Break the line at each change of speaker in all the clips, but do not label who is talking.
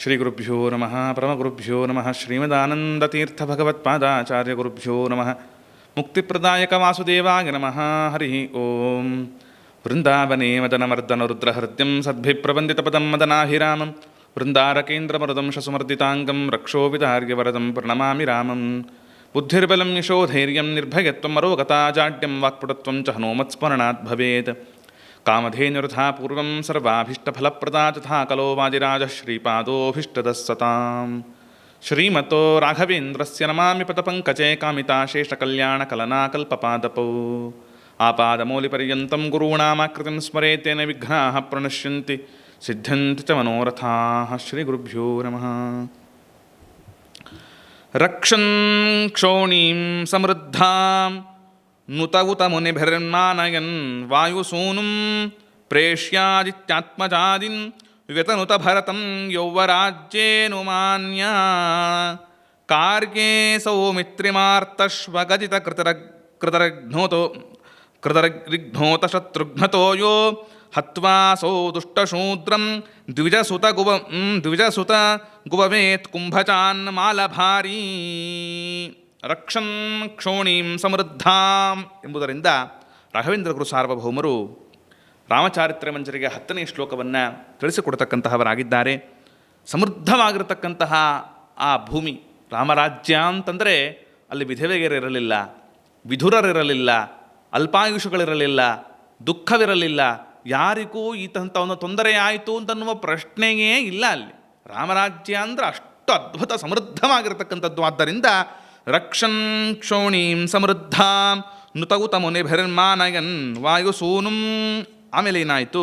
श्रीगुरुभ्यो नमः परमगुरुभ्यो नमः श्रीमदानन्दतीर्थभगवत्पादाचार्यगुरुभ्यो नमः मुक्तिप्रदायकवासुदेवाय नमः हरिः ॐ वृन्दावने मदनमर्दनरुद्रहृद्यं सद्भिप्रवन्दितपदं मदनाहिरामं वृन्दारकेन्द्रमरुदं शसुमर्दिताङ्गं रक्षोविदार्यवरदं प्रणमामि रामं बुद्धिर्बलं यशोधैर्यं निर्भयत्वं मरोगताजाड्यं वाक्पुटत्वं च हनोमत्स्मरणात् भवेत्। कामधेनुर्था पूर्वं सर्वाभीष्टफलप्रदा तथा कलो वाजिराजः श्रीपादोऽभीष्टदः सताम् श्रीमतो राघवेन्द्रस्य नमामि पदपङ्कजे कामिताशेषकल्याणकलनाकल्पपादपौ आपादमौलिपर्यन्तं गुरूणामाकृतिं स्मरे तेन विघ्नाः प्रणश्यन्ति। सिद्ध्यन्ति च मनोरथाः श्रीगुरुभ्यो नमः। रक्षन्, क्षोणीं, समृद्धाम्। ಕ್ಷೋಣೀಂ ಸಮೃದ್ಧಾಂ ನುತ ಉತ ಮುನಿಭಿರ್ಮಾನಯನ್ ವಾಯುಸೂನುಂ ಪ್ರೇಷ್ಯಾದಿತ್ಯಾತ್ಮಜಾದಿನ್ ವ್ಯತನುತ ಭರತಂ ಯೌವರಾಜ್ಯೇನು ಮಾನ್ಯ ಕಾರ್ಯೇ ಸೌಮಿತ್ರಿಮಾರ್ತಶ್ವಗಜಿತ ರಕ್ಷನ್ ಕ್ಷೋಣೀಂ ಸಮೃದ್ಧಾಂ ಎಂಬುದರಿಂದ ರಾಘವೇಂದ್ರ ಗುರು ಸಾರ್ವಭೌಮರು ರಾಮಚಾರಿತ್ರ ಮಂಜರಿಗೆ ಹತ್ತನೇ ಶ್ಲೋಕವನ್ನು ತಿಳಿಸಿಕೊಡ್ತಕ್ಕಂತಹವರಾಗಿದ್ದಾರೆ. ಸಮೃದ್ಧವಾಗಿರತಕ್ಕಂತಹ ಆ ಭೂಮಿ ರಾಮರಾಜ್ಯ ಅಂತಂದರೆ ಅಲ್ಲಿ ವಿಧವೆಯರಿರಲಿಲ್ಲ ವಿಧುರರಿರಲಿಲ್ಲ, ಅಲ್ಪಾಯುಷಗಳಿರಲಿಲ್ಲ, ದುಃಖವಿರಲಿಲ್ಲ, ಯಾರಿಗೂ ಈತಂಥ ಒಂದು ತೊಂದರೆ ಆಯಿತು ಅಂತನ್ನುವ ಪ್ರಶ್ನೆಯೇ ಇಲ್ಲ ಅಲ್ಲಿ. ರಾಮರಾಜ್ಯ ಅಂದರೆ ಅಷ್ಟು ಅದ್ಭುತ ಸಮೃದ್ಧವಾಗಿರತಕ್ಕಂಥದ್ದು. ಆದ್ದರಿಂದ ರಕ್ಷನ್ ಕ್ಷೋಣೀಂ ಸಮೃದ್ಧಾಂ ನುತೌತ ವಾಯು ವಾಯುಸೂನುಂ ಆಮೇಲೆ ಏನಾಯಿತು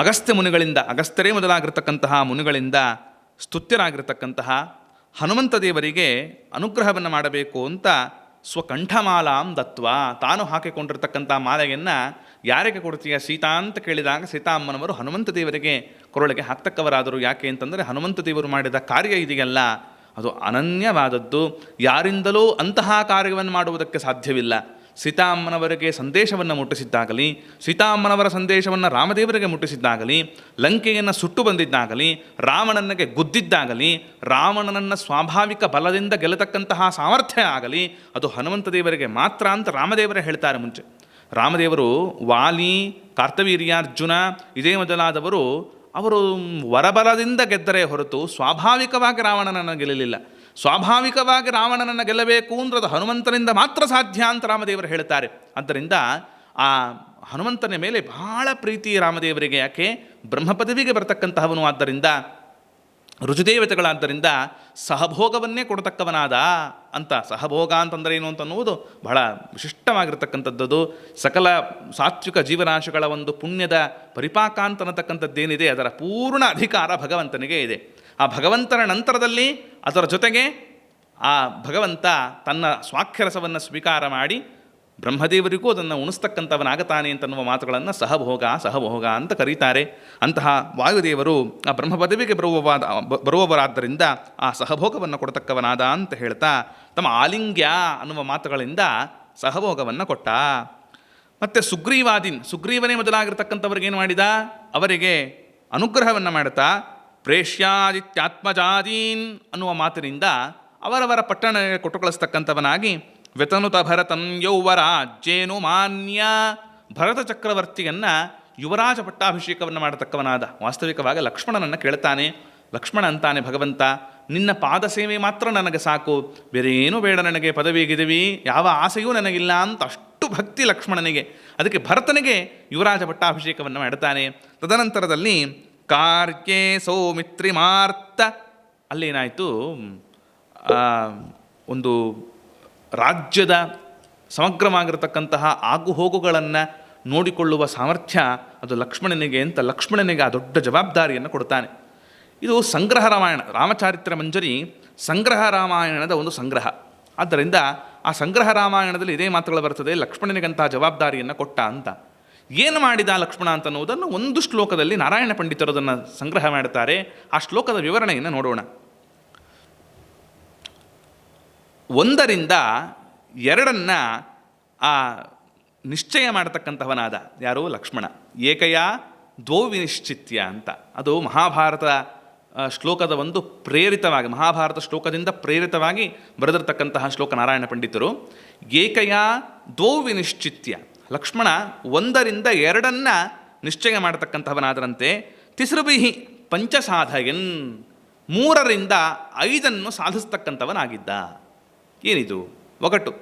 ಅಗಸ್ತ್ಯ ಮುನಿಗಳಿಂದ, ಅಗಸ್ತ್ಯರೇ ಮೊದಲಾಗಿರ್ತಕ್ಕಂತಹ ಮುನಿಗಳಿಂದ ಸ್ತುತ್ಯರಾಗಿರ್ತಕ್ಕಂತಹ ಹನುಮಂತ ದೇವರಿಗೆ ಅನುಗ್ರಹವನ್ನು ಮಾಡಬೇಕು ಅಂತ ಸ್ವಕಂಠಮಾಲಾಂ ದತ್ವ ತಾನು ಹಾಕಿಕೊಂಡಿರ್ತಕ್ಕಂಥ ಮಾಲೆಯನ್ನು ಯಾರಿಗೆ ಕೊಡ್ತೀಯ? ಸೀತಾ ಅಂತ ಕೇಳಿದಾಗ ಸೀತಾಮ್ಮನವರು ಹನುಮಂತ ದೇವರಿಗೆ ಕೊರಳಿಗೆ ಹಾಕ್ತಕ್ಕವರಾದರು. ಯಾಕೆ ಅಂತಂದರೆ ಹನುಮಂತ ದೇವರು ಮಾಡಿದ ಕಾರ್ಯ ಇದೆಯಲ್ಲ ಅದು ಅನನ್ಯವಾದದ್ದು. ಯಾರಿಂದಲೂ ಅಂತಹ ಕಾರ್ಯವನ್ನು ಮಾಡುವುದಕ್ಕೆ ಸಾಧ್ಯವಿಲ್ಲ. ಸೀತಾಮ್ಮನವರಿಗೆ ಸಂದೇಶವನ್ನು ಮುಟ್ಟಿಸಿದ್ದಾಗಲಿ, ಸೀತಾಮ್ಮನವರ ಸಂದೇಶವನ್ನು ರಾಮದೇವರಿಗೆ ಮುಟ್ಟಿಸಿದ್ದಾಗಲಿ, ಲಂಕೆಯನ್ನು ಸುಟ್ಟು ಬಂದಿದ್ದಾಗಲಿ, ರಾವಣನಿಗೆ ಗುದ್ದಿದ್ದಾಗಲಿ, ರಾವಣನನ್ನು ಸ್ವಾಭಾವಿಕ ಬಲದಿಂದ ಗೆಲ್ಲತಕ್ಕಂತಹ ಸಾಮರ್ಥ್ಯ ಆಗಲಿ, ಅದು ಹನುಮಂತ ದೇವರಿಗೆ ಮಾತ್ರ ಅಂತ ರಾಮದೇವರೇ ಹೇಳ್ತಾರೆ ಮುಂಚೆ. ರಾಮದೇವರು ವಾಲಿ, ಕಾರ್ತವೀರ್ಯಾರ್ಜುನ, ಇದೇ ಮೊದಲಾದವರು ಅವರು ವರಬಲದಿಂದ ಗೆದ್ದರೆ ಹೊರತು ಸ್ವಾಭಾವಿಕವಾಗಿ ರಾವಣನನ್ನು ಗೆಲ್ಲಲಿಲ್ಲ. ಸ್ವಾಭಾವಿಕವಾಗಿ ರಾವಣನನ್ನು ಗೆಲ್ಲಬೇಕು ಅಂದ್ರೆ ಅದು ಹನುಮಂತನಿಂದ ಮಾತ್ರ ಸಾಧ್ಯ ಅಂತ ರಾಮದೇವರು ಹೇಳ್ತಾರೆ ಆದ್ದರಿಂದ ಆ ಹನುಮಂತನ ಮೇಲೆ ಬಹಳ ಪ್ರೀತಿ ರಾಮದೇವರಿಗೆ. ಯಾಕೆ? ಬ್ರಹ್ಮಪದವಿಗೆ ಬರ್ತಕ್ಕಂತಹವನು. ಆದ್ದರಿಂದ ರುಜುದೇವತೆಗಳಾದ್ದರಿಂದ ಸಹಭೋಗವನ್ನೇ ಕೊಡತಕ್ಕವನಾದ ಅಂತ, ಸಹಭೋಗ ಅಂತಂದರೆ ಏನು ಅಂತ ಅನ್ನುವುದು ಬಹಳ ವಿಶಿಷ್ಟವಾಗಿರ್ತಕ್ಕಂಥದ್ದು ಸಕಲ ಸಾತ್ವಿಕ ಜೀವರಾಶಿಗಳ ಒಂದು ಪುಣ್ಯದ ಪರಿಪಾಕ ಅಂತ ಅನ್ನತಕ್ಕಂಥದ್ದೇನಿದೆ ಅದರ ಪೂರ್ಣ ಅಧಿಕಾರ ಭಗವಂತನಿಗೆ ಇದೆ. ಆ ಭಗವಂತನ ನಂತರದಲ್ಲಿ ಅದರ ಜೊತೆಗೆ ಆ ಭಗವಂತ ತನ್ನ ಸ್ವಾಕ್ಷರಸವನ್ನು ಸ್ವೀಕಾರ ಮಾಡಿ ಬ್ರಹ್ಮದೇವರಿಗೂ ಅದನ್ನು ಉಣಿಸ್ತಕ್ಕಂಥವನಾಗತಾನೆ ಅಂತನ್ನುವ ಮಾತುಗಳನ್ನು ಸಹಭೋಗ ಸಹಭೋಗ ಅಂತ ಕರೀತಾರೆ. ಅಂತಹ ವಾಯುದೇವರು ಆ ಬ್ರಹ್ಮ ಪದವಿಗೆ ಬರುವವಾದ ಬರುವವರಾದ್ದರಿಂದ ಆ ಸಹಭೋಗವನ್ನು ಕೊಡತಕ್ಕವನಾದ ಅಂತ ಹೇಳ್ತಾ ತಮ್ಮ ಆಲಿಂಗ್ಯ ಅನ್ನುವ ಮಾತುಗಳಿಂದ ಸಹಭೋಗವನ್ನು ಕೊಟ್ಟ. ಮತ್ತು ಸುಗ್ರೀವಾದಿನ್, ಸುಗ್ರೀವನೇ ಮೊದಲಾಗಿರ್ತಕ್ಕಂಥವ್ರಿಗೇನು ಮಾಡಿದ? ಅವರಿಗೆ ಅನುಗ್ರಹವನ್ನು ಮಾಡುತ್ತಾ ಪ್ರೇಷ್ಯಾದಿತ್ಯಾತ್ಮಜಾದೀನ್ ಅನ್ನುವ ಮಾತಿನಿಂದ ಅವರವರ ಪಟ್ಟಣ ಕೊಟ್ಟು ಕಳಿಸ್ತಕ್ಕಂಥವನಾಗಿ ವ್ಯತನುತ ಭರತನ್ ಯೌವರಾಜ್ಯೇನು ಮಾನ್ಯ. ಭರತ ಚಕ್ರವರ್ತಿಯನ್ನು ಯುವರಾಜ ಪಟ್ಟಾಭಿಷೇಕವನ್ನು ಮಾಡತಕ್ಕವನಾದ. ವಾಸ್ತವಿಕವಾಗಿ ಲಕ್ಷ್ಮಣನನ್ನು ಕೇಳ್ತಾನೆ. ಲಕ್ಷ್ಮಣ ಅಂತಾನೆ ಭಗವಂತ, ನಿನ್ನ ಪಾದ ಸೇವೆ ಮಾತ್ರ ನನಗೆ ಸಾಕು. ಬೇರೆ ಏನೂ ಬೇಡ ನನಗೆ ಪದವಿ ಗಿದವಿ ಯಾವ ಆಸೆಯೂ ನನಗಿಲ್ಲ ಅಂತ ಅಷ್ಟು ಭಕ್ತಿ ಲಕ್ಷ್ಮಣನಿಗೆ. ಅದಕ್ಕೆ ಭರತನಿಗೆ ಯುವರಾಜ ಪಟ್ಟಾಭಿಷೇಕವನ್ನು ಮಾಡ್ತಾನೆ. ತದನಂತರದಲ್ಲಿ ಕಾರಿಗೆ ಸೌಮಿತ್ರಿ ಮಾರ್ತ ಅಲ್ಲೇನಾಯಿತು ಒಂದು ರಾಜ್ಯದ ಸಮಗ್ರವಾಗಿರತಕ್ಕಂತಹ ಆಗುಹೋಗುಗಳನ್ನು ನೋಡಿಕೊಳ್ಳುವ ಸಾಮರ್ಥ್ಯ ಅದು ಲಕ್ಷ್ಮಣನಿಗೆ ಅಂತ ಲಕ್ಷ್ಮಣನಿಗೆ ಆ ದೊಡ್ಡ ಜವಾಬ್ದಾರಿಯನ್ನು ಕೊಡ್ತಾನೆ. ಇದು ಸಂಗ್ರಹ ರಾಮಾಯಣ, ರಾಮಚಾರಿತ್ರ ಮಂಜರಿ ಸಂಗ್ರಹ ರಾಮಾಯಣದ ಒಂದು ಸಂಗ್ರಹ. ಆದ್ದರಿಂದ ಆ ಸಂಗ್ರಹ ರಾಮಾಯಣದಲ್ಲಿ ಇದೇ ಮಾತುಗಳು ಬರ್ತದೆ ಲಕ್ಷ್ಮಣನಿಗಂತಹ ಜವಾಬ್ದಾರಿಯನ್ನು ಕೊಟ್ಟ ಅಂತ. ಏನು ಮಾಡಿದ ಲಕ್ಷ್ಮಣ ಅಂತ ಅನ್ನೋದನ್ನು ಒಂದು ಶ್ಲೋಕದಲ್ಲಿ ನಾರಾಯಣ ಪಂಡಿತರು ಅದನ್ನು ಸಂಗ್ರಹ ಮಾಡುತ್ತಾರೆ ಆ ಶ್ಲೋಕದ ವಿವರಣೆಯನ್ನು ನೋಡೋಣ. ಒಂದರಿಂದ ಎರಡನ್ನು ಆ ನಿಶ್ಚಯ ಮಾಡತಕ್ಕಂಥವನಾದ ಯಾರು? ಲಕ್ಷ್ಮಣ. ಏಕಯ ದ್ವೌ ಅಂತ. ಅದು ಮಹಾಭಾರತ ಶ್ಲೋಕದ ಒಂದು ಪ್ರೇರಿತವಾಗಿ, ಮಹಾಭಾರತ ಶ್ಲೋಕದಿಂದ ಪ್ರೇರಿತವಾಗಿ ಬರೆದಿರ್ತಕ್ಕಂತಹ ಶ್ಲೋಕ ನಾರಾಯಣ ಪಂಡಿತರು. ಏಕಯ ದ್ವೌ ಲಕ್ಷ್ಮಣ ಒಂದರಿಂದ ಎರಡನ್ನು ನಿಶ್ಚಯ ಮಾಡತಕ್ಕಂಥವನಾದರಂತೆ. ತಿಸೃಬಿಹಿ ಪಂಚಸಾಧಯನ್. ಮೂರರಿಂದ ಐದನ್ನು ಸಾಧಿಸ್ತಕ್ಕಂಥವನಾಗಿದ್ದ. ಏನಿದು? ಒಗಟು.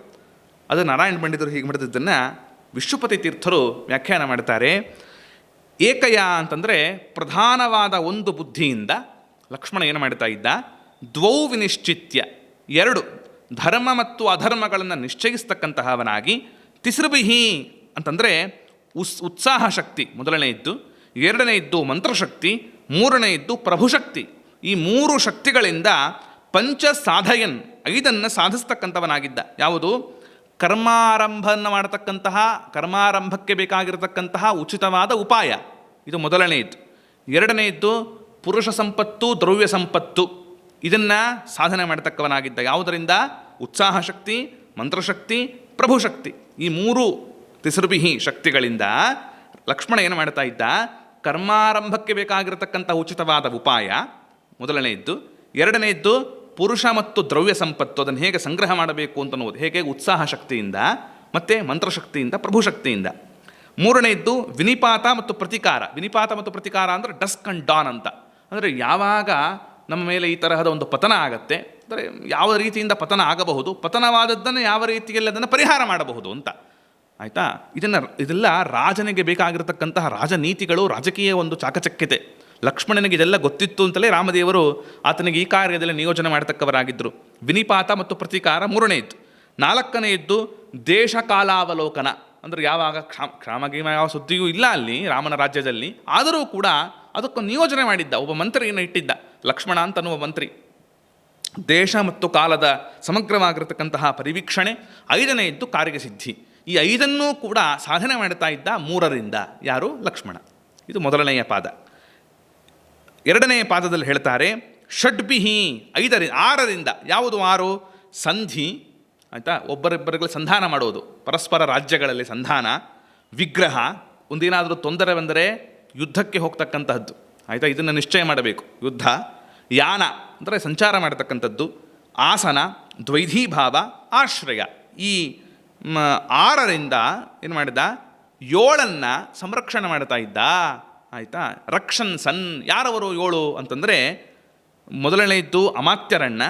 ಅದು ನಾರಾಯಣ ಪಂಡಿತರು ಹೀಗೆ ಮಾಡಿದ್ದನ್ನು ವಿಶ್ವಪತಿ ತೀರ್ಥರು ವ್ಯಾಖ್ಯಾನ ಮಾಡ್ತಾರೆ. ಏಕಯ ಅಂತಂದರೆ ಪ್ರಧಾನವಾದ ಒಂದು ಬುದ್ಧಿಯಿಂದ ಲಕ್ಷ್ಮಣ ಏನು ಮಾಡ್ತಾ ಇದ್ದ? ದ್ವೌ ವಿನಿಶ್ಚಿತ್ಯ. ಎರಡು, ಧರ್ಮ ಮತ್ತು ಅಧರ್ಮಗಳನ್ನು ನಿಶ್ಚಯಿಸ್ತಕ್ಕಂತಹವನಾಗಿ ತಿಸೃಬಿಹಿ ಅಂತಂದರೆ ಉಸ್, ಉತ್ಸಾಹ ಶಕ್ತಿ ಮೊದಲನೇ ಇದ್ದು, ಎರಡನೇ ಇದ್ದು ಮಂತ್ರಶಕ್ತಿ, ಮೂರನೇ ಇದ್ದು ಪ್ರಭುಶಕ್ತಿ. ಈ ಮೂರು ಶಕ್ತಿಗಳಿಂದ ಪಂಚ ಸಾಧಯನ್ ಐದನ್ನು ಸಾಧಿಸ್ತಕ್ಕಂಥವನಾಗಿದ್ದ. ಯಾವುದು? ಕರ್ಮಾರಂಭವನ್ನು ಮಾಡತಕ್ಕಂತಹ, ಕರ್ಮಾರಂಭಕ್ಕೆ ಬೇಕಾಗಿರತಕ್ಕಂತಹ ಉಚಿತವಾದ ಉಪಾಯ. ಇದು ಮೊದಲನೆಯದ್ದು ಎರಡನೆಯದ್ದು ಪುರುಷ ಸಂಪತ್ತು, ದ್ರವ್ಯ ಸಂಪತ್ತು. ಇದನ್ನು ಸಾಧನೆ ಮಾಡತಕ್ಕವನಾಗಿದ್ದ. ಯಾವುದರಿಂದ? ಉತ್ಸಾಹ ಶಕ್ತಿ ಮಂತ್ರಶಕ್ತಿ, ಪ್ರಭುಶಕ್ತಿ. ಈ ಮೂರು ತಿಸೃಬಿಹಿ ಶಕ್ತಿಗಳಿಂದ ಲಕ್ಷ್ಮಣ ಏನು ಮಾಡ್ತಾ ಇದ್ದ? ಕರ್ಮಾರಂಭಕ್ಕೆ ಬೇಕಾಗಿರತಕ್ಕಂಥ ಉಚಿತವಾದ ಉಪಾಯ. ಮೊದಲನೆಯದ್ದು. ಎರಡನೆಯದ್ದು ಪುರುಷ ಮತ್ತು ದ್ರವ್ಯ ಸಂಪತ್ತು, ಅದನ್ನು ಹೇಗೆ ಸಂಗ್ರಹ ಮಾಡಬೇಕು ಅಂತ ಅನ್ನೋದು ಹೇಗೆ ಉತ್ಸಾಹ ಶಕ್ತಿಯಿಂದ ಮತ್ತು ಮಂತ್ರಶಕ್ತಿಯಿಂದ ಪ್ರಭುಶಕ್ತಿಯಿಂದ ಮೂರನೆಯದ್ದು ವಿನಿಪಾತ ಮತ್ತು ಪ್ರತಿಕಾರ. ವಿನಿಪಾತ ಮತ್ತು ಪ್ರತಿಕಾರ ಅಂದರೆ ಡಸ್ಕ್ ಅಂಡ್ ಡಾನ್ ಅಂತ. ಅಂದರೆ ಯಾವಾಗ ನಮ್ಮ ಮೇಲೆ ಈ ತರಹದ ಒಂದು ಪತನ ಆಗತ್ತೆ, ಅಂದರೆ ಯಾವ ರೀತಿಯಿಂದ ಪತನ ಆಗಬಹುದು, ಪತನವಾದದ್ದನ್ನು ಯಾವ ರೀತಿಯಲ್ಲಿ ಅದನ್ನು ಪರಿಹಾರ ಮಾಡಬಹುದು ಅಂತ. ಆಯಿತಾ? ಇದನ್ನು, ಇದೆಲ್ಲ ರಾಜನಿಗೆ ಬೇಕಾಗಿರತಕ್ಕಂತಹ ರಾಜನೀತಿಗಳು, ರಾಜಕೀಯ ಒಂದು ಚಾಕಚಕ್ಯತೆ. ಲಕ್ಷ್ಮಣನಿಗೆ ಇದೆಲ್ಲ ಗೊತ್ತಿತ್ತು ಅಂತಲೇ ರಾಮದೇವರು ಆತನಿಗೆ ಈ ಕಾರ್ಯದಲ್ಲಿ ನಿಯೋಜನೆ ಮಾಡತಕ್ಕವರಾಗಿದ್ದರು. ವಿನಿಪಾತ ಮತ್ತು ಪ್ರತೀಕಾರ ಇತ್ತು. ನಾಲ್ಕನೇ ಇದ್ದು ದೇಶಕಾಲಾವಲೋಕನ. ಅಂದರೆ ಯಾವಾಗ ಕ್ಷಾಮ, ಕ್ಷಾಮಗೀಮ ಯಾವ ಸುದ್ದಿಯೂ ಇಲ್ಲ ಅಲ್ಲಿ ರಾಮನ ರಾಜ್ಯದಲ್ಲಿ. ಆದರೂ ಕೂಡ ಅದಕ್ಕೆ ನಿಯೋಜನೆ ಮಾಡಿದ್ದ, ಒಬ್ಬ ಮಂತ್ರಿಯನ್ನು ಇಟ್ಟಿದ್ದ, ಲಕ್ಷ್ಮಣ ಅಂತನ್ನುವ ಮಂತ್ರಿ. ದೇಶ ಮತ್ತು ಕಾಲದ ಸಮಗ್ರವಾಗಿರತಕ್ಕಂತಹ ಪರಿವೀಕ್ಷಣೆ. ಐದನೇ ಇದ್ದು ಕಾರ್ಯಸಿದ್ಧಿ ಈ ಐದನ್ನೂ ಕೂಡ ಸಾಧನೆ ಮಾಡ್ತಾ ಇದ್ದ ಮೂರರಿಂದ ಯಾರು? ಲಕ್ಷ್ಮಣ. ಇದು ಮೊದಲನೆಯ ಪಾದ. ಎರಡನೆಯ ಪಾದದಲ್ಲಿ ಹೇಳ್ತಾರೆ, ಷಡ್ಬಿಹಿ ಐದರಿಂದ ಆರರಿಂದ, ಯಾವುದು ಆರು? ಸಂಧಿ, ಆಯಿತಾ? ಒಬ್ಬರಿಬ್ಬರಿಗೆ ಸಂಧಾನ ಮಾಡೋದು. ಪರಸ್ಪರ ರಾಜ್ಯಗಳಲ್ಲಿ ಸಂಧಾನ, ವಿಗ್ರಹ, ಒಂದೇನಾದರೂ ತೊಂದರೆ ಬಂದರೆ ಯುದ್ಧಕ್ಕೆ ಹೋಗ್ತಕ್ಕಂತಹದ್ದು. ಆಯಿತಾ? ಇದನ್ನು ನಿಶ್ಚಯ ಮಾಡಬೇಕು. ಯುದ್ಧ, ಯಾನ, ಅಂದರೆ ಸಂಚಾರ ಮಾಡತಕ್ಕಂಥದ್ದು, ಆಸನ, ದ್ವೈಧೀಭಾವ, ಆಶ್ರಯ. ಈ ಆರರಿಂದ ಏನು ಮಾಡಿದ ಏಳನ್ನು ಸಂರಕ್ಷಣೆ ಮಾಡ್ತಾ ಇದ್ದ. ಆಯಿತಾ? ರಕ್ಷನ್ ಸನ್ ಯಾರವರು ಏಳು ಅಂತಂದರೆ ಮೊದಲನೆಯದ್ದು ಅಮಾತ್ಯರನ್ನ,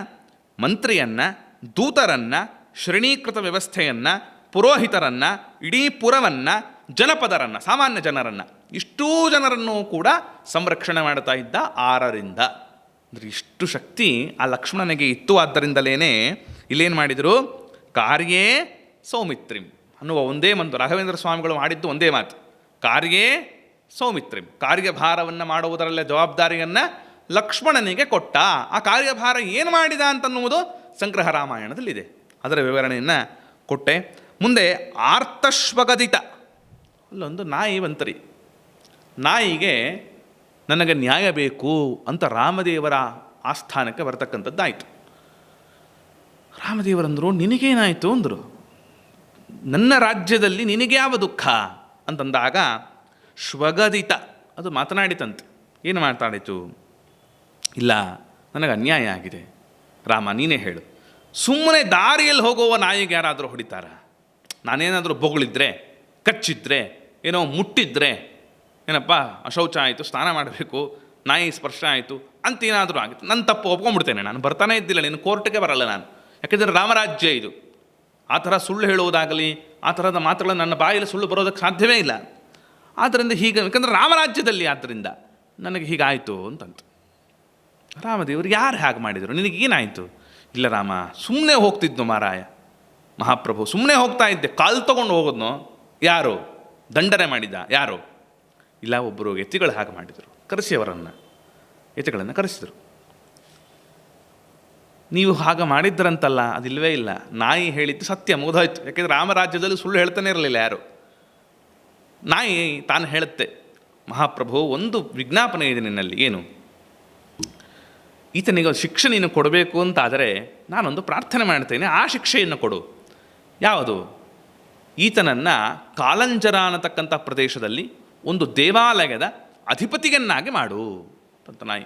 ಮಂತ್ರಿಯನ್ನ, ದೂತರನ್ನ, ಶ್ರೇಣೀಕೃತ ವ್ಯವಸ್ಥೆಯನ್ನು, ಪುರೋಹಿತರನ್ನು, ಇಡೀ ಪುರವನ್ನು, ಜನಪದರನ್ನು, ಸಾಮಾನ್ಯ ಜನರನ್ನು. ಇಷ್ಟೂ ಜನರನ್ನು ಕೂಡ ಸಂರಕ್ಷಣೆ ಮಾಡ್ತಾ ಇದ್ದ ಆರರಿಂದ. ಅಂದರೆ ಇಷ್ಟು ಶಕ್ತಿ ಆ ಲಕ್ಷ್ಮಣನಿಗೆ ಇತ್ತು ಆದ್ದರಿಂದಲೇ ಇಲ್ಲೇನು ಮಾಡಿದರು? ಕಾರ್ಯೇ ಸೌಮಿತ್ರಿಂ ಅನ್ನುವ ಒಂದೇ ಒಂದು ರಾಘವೇಂದ್ರ ಸ್ವಾಮಿಗಳು ಮಾಡಿದ್ದು ಒಂದೇ ಮಾತು. ಕಾರ್ಯೇ ಸೌಮಿತ್ರಿಂ, ಕಾರ್ಯಭಾರವನ್ನು ಮಾಡುವುದರಲ್ಲೇ ಜವಾಬ್ದಾರಿಯನ್ನು ಲಕ್ಷ್ಮಣನಿಗೆ ಕೊಟ್ಟ. ಆ ಕಾರ್ಯಭಾರ ಏನು ಮಾಡಿದ ಅಂತನ್ನುವುದು ಸಂಗ್ರಹ ರಾಮಾಯಣದಲ್ಲಿದೆ. ಅದರ ವಿವರಣೆಯನ್ನು ಕೊಟ್ಟೆ. ಮುಂದೆ ಆರ್ತಶ್ವಗದಿತ. ಅಲ್ಲೊಂದು ನಾಯಿ ಬಂತರಿ ನಾಯಿಗೆ ನನಗೆ ನ್ಯಾಯ ಬೇಕು ಅಂತ ರಾಮದೇವರ ಆಸ್ಥಾನಕ್ಕೆ ಬರತಕ್ಕಂಥದ್ದಾಯಿತು. ರಾಮದೇವರಂದರು, ನಿನಗೇನಾಯಿತು ಅಂದರು? ನನ್ನ ರಾಜ್ಯದಲ್ಲಿ ನಿನಗೆ ಯಾವ ದುಃಖ? ಅಂತಂದಾಗ ಶ್ವಗದಿತ. ಅದು ಮಾತನಾಡಿತಂತೆ. ಏನು ಮಾತಾಡಿತು ಇಲ್ಲ, ನನಗೆ ಅನ್ಯಾಯ ಆಗಿದೆ. ರಾಮ, ನೀನೇ ಹೇಳು. ಸುಮ್ಮನೆ ದಾರಿಯಲ್ಲಿ ಹೋಗುವ ನಾಯಿಗೆ ಯಾರಾದರೂ ಹೊಡಿತಾರ? ನಾನೇನಾದರೂ ಬೊಗಳಿದ್ರೆ, ಕಚ್ಚಿದ್ರೆ, ಏನೋ ಮುಟ್ಟಿದ್ರೆ, ಏನಪ್ಪ, ಅಶೌಚ ಆಯಿತು, ಸ್ನಾನ ಮಾಡಬೇಕು, ನಾಯಿ ಸ್ಪರ್ಶ ಆಯಿತು ಅಂತೇನಾದರೂ ಆಗಿತ್ತು. ನನ್ನ ತಪ್ಪು ಒಪ್ಕೊಂಡ್ಬಿಡ್ತೇನೆ ನಾನು. ಬರ್ತಾನೆ ಇದ್ದಿಲ್ಲ, ನೀನು ಕೋರ್ಟ್ಗೆ ಬರಲ್ಲ ನಾನು. ಯಾಕೆಂದರೆ ರಾಮರಾಜ್ಯ ಇದು. ಆ ಥರ ಸುಳ್ಳು ಹೇಳುವುದಾಗಲಿ, ಆ ಥರದ ಮಾತುಗಳು ನನ್ನ ಬಾಯಲ್ಲಿ ಸುಳ್ಳು ಬರೋದಕ್ಕೆ ಸಾಧ್ಯವೇ ಇಲ್ಲ. ಆದ್ದರಿಂದ ಹೀಗೆ ಯಾಕಂದರೆ ರಾಮರಾಜ್ಯದಲ್ಲಿ ಆದ್ದರಿಂದ ನನಗೆ ಹೀಗಾಯಿತು ಅಂತಂತು. ರಾಮದೇವರು ಯಾರು ಹಾಗೆ ಮಾಡಿದರು? ನಿನಗೇನಾಯಿತು ಇಲ್ಲ ರಾಮ ಸುಮ್ಮನೆ ಹೋಗ್ತಿದ್ನು ಮಾರಾಯ. ಮಹಾಪ್ರಭು ಸುಮ್ಮನೆ ಹೋಗ್ತಾ ಇದ್ದೆ. ಕಾಲು ತೊಗೊಂಡು ಹೋಗೋದ್ನೋ. ಯಾರು? ದಂಡನೆ ಮಾಡಿದ್ದ ಯಾರು? ಇಲ್ಲ ಒಬ್ಬರು ಯತಿಗಳು ಹಾಗೆ ಮಾಡಿದರು. ಕರೆಸಿ ಅವರನ್ನು ಯತಿಗಳನ್ನು ಕರೆಸಿದರು. ನೀವು ಹಾಗೆ ಮಾಡಿದ್ರಂತಲ್ಲ, ಅದಿಲ್ವೇ ಇಲ್ಲ. ನಾಯಿ ಹೇಳಿದ್ದು ಸತ್ಯ, ಮುಗಿದೋಯ್ತು. ಯಾಕೆಂದರೆ ರಾಮರಾಜ್ಯದಲ್ಲಿ ಸುಳ್ಳು ಹೇಳ್ತಾನೆ ಇರಲಿಲ್ಲ ಯಾರು? ನಾಯಿ ತಾನು ಹೇಳುತ್ತೆ, ಮಹಾಪ್ರಭು, ಒಂದು ವಿಜ್ಞಾಪನೆ ಇದೆ ನಿನ್ನಲ್ಲಿ, ಏನು? ಈತನಿಗೆ ಶಿಕ್ಷೆ ನೀನು ಕೊಡಬೇಕು ಅಂತಾದರೆ ನಾನೊಂದು ಪ್ರಾರ್ಥನೆ ಮಾಡ್ತೇನೆ, ಆ ಶಿಕ್ಷೆಯನ್ನು ಕೊಡು. ಯಾವುದು? ಈತನನ್ನು ಕಾಲಂಜರ ಅನ್ನತಕ್ಕಂಥ ಪ್ರದೇಶದಲ್ಲಿ ಒಂದು ದೇವಾಲಯದ ಅಧಿಪತಿಗನ್ನಾಗಿ ಮಾಡು ಅಂತ ನಾಯಿ.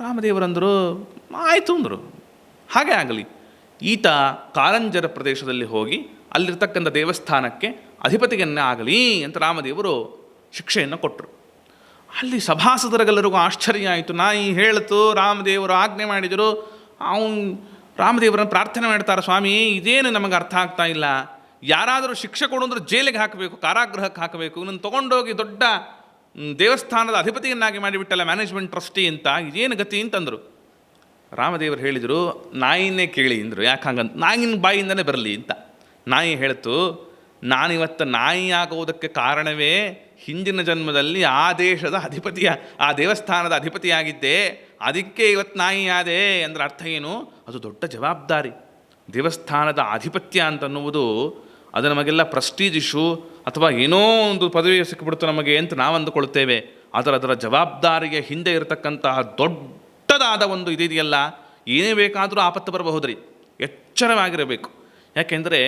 ರಾಮದೇವರಂದರು ಆಯಿತು ಅಂದರು. ಹಾಗೆ ಆಗಲಿ. ಈತ ಕಾಲಂಜರ ಪ್ರದೇಶದಲ್ಲಿ ಹೋಗಿ ಅಲ್ಲಿರ್ತಕ್ಕಂಥ ದೇವಸ್ಥಾನಕ್ಕೆ ಅಧಿಪತಿಗನ್ನೇ ಆಗಲಿ ಅಂತ ರಾಮದೇವರು ಶಿಕ್ಷೆಯನ್ನು ಕೊಟ್ಟರು ಅಲ್ಲಿ ಸಭಾಸದರಗೆಲ್ಲರಿಗೂ ಆಶ್ಚರ್ಯ ಆಯಿತು. ನಾಯಿ ಹೇಳಿತು, ರಾಮದೇವರು ಆಜ್ಞೆ ಮಾಡಿದರು, ಅವನು, ರಾಮದೇವರನ್ನು ಪ್ರಾರ್ಥನೆ ಮಾಡ್ತಾರೆ ಸ್ವಾಮಿ, ಇದೇನು ನಮಗೆ ಅರ್ಥ ಆಗ್ತಾ ಇಲ್ಲ. ಯಾರಾದರೂ ಶಿಕ್ಷೆ ಕೊಡು ಅಂದರೆ ಜೈಲಿಗೆ ಹಾಕಬೇಕು, ಕಾರಾಗೃಹಕ್ಕೆ ಹಾಕಬೇಕು. ಇವನನ್ನು ತೊಗೊಂಡೋಗಿ ದೊಡ್ಡ ದೇವಸ್ಥಾನದ ಅಧಿಪತಿಯನ್ನಾಗಿ ಮಾಡಿಬಿಟ್ಟಲ್ಲ ಮ್ಯಾನೇಜ್ಮೆಂಟ್ ಟ್ರಸ್ಟಿ ಅಂತ. ಇದೇನು ಗತಿ? ಅಂತಂದರು. ರಾಮದೇವರು ಹೇಳಿದರು, ನಾಯಿನೇ ಕೇಳಿ, ಅಂದರು. ಯಾಕೆ ಹಂಗಂತ, ನಾಯಿನ ಬಾಯಿಂದನೇ ಬರಲಿ, ಅಂತ. ನಾಯಿ ಹೇಳ್ತು ನಾನಿವತ್ತು ನಾಯಿ ಆಗುವುದಕ್ಕೆ ಕಾರಣವೇ ಹಿಂದಿನ ಜನ್ಮದಲ್ಲಿ ಆ ದೇಶದ ಅಧಿಪತಿಯ, ಆ ದೇವಸ್ಥಾನದ ಅಧಿಪತಿಯಾಗಿದ್ದೆ. ಅದಕ್ಕೆ ಇವತ್ತು ನಾಯಿಯಾದೆ ಅಂದ್ರೆ ಅರ್ಥ ಏನು? ಅದು ದೊಡ್ಡ ಜವಾಬ್ದಾರಿ. ದೇವಸ್ಥಾನದ ಆಧಿಪತ್ಯ ಅಂತನ್ನುವುದು ಅದು ನಮಗೆಲ್ಲ ಪ್ರೆಸ್ಟೀಜ್ ಇಶ್ಯೂ ಅಥವಾ ಏನೋ ಒಂದು ಪದವಿ ಸಿಕ್ಕಿಬಿಡ್ತು ನಮಗೆ ಅಂತ ನಾವು ಅಂದುಕೊಳ್ತೇವೆ ಅದರ ಅದರ ಜವಾಬ್ದಾರಿಗೆ ಹಿಂದೆ ಇರತಕ್ಕಂತಹ ದೊಡ್ಡದಾದ ಒಂದು ಇದಿದೆಯಲ್ಲ, ಏನೇ ಬೇಕಾದರೂ ಆಪತ್ತು ಬರಬಹುದು ರೀ ಎಚ್ಚರವಾಗಿರಬೇಕು. ಯಾಕೆಂದರೆ